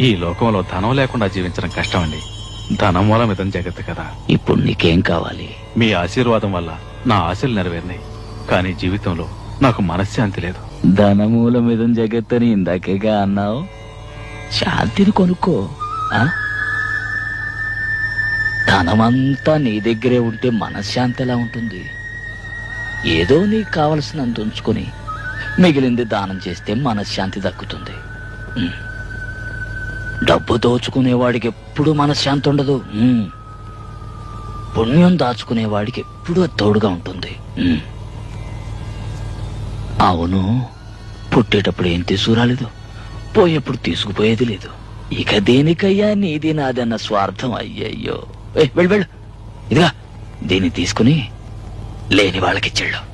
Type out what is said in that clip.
ఈ లోకంలో ధనం లేకుండా జీవించడం కష్టం అండి ధనం మూలం ఇదం జగత్తు కదా. ఇప్పుడు నీకేం కావాలి? మీ ఆశీర్వాదం వల్ల నా ఆశలు నెరవేరినాయి. కానీ జీవితంలో నాకు మనశ్శాంతి లేదు. ధనమూల మీద జగత్తని ఇందాకేగా అన్నావు? శాంతిని కొనుక్కో ఆ? ధనమంతా నీ దగ్గరే ఉంటే మనశ్శాంతి ఎలా ఉంటుంది? ఏదో నీకు కావలసినంత ఉంచుకొని మిగిలింది దానం చేస్తే మనశ్శాంతి దక్కుతుంది. ఉమ్. డబ్బు దోచుకునేవాడికి ఎప్పుడు మనశ్శాంతి ఉండదు. పుణ్యం దాచుకునేవాడికి ఎప్పుడూ తోడుగా ఉంటుంది. అవును. పుట్టేటప్పుడు ఏం తీసుకురాలేదు. పోయేప్పుడు తీసుకుపోయేది లేదు. ఇక దేనికయ్యా నీది నాదన్న స్వార్థం? అయ్యయ్యో. వెళ్ళు వెళ్ళు. ఇదిగా దీన్ని తీసుకుని లేని వాళ్ళకిచ్చాడు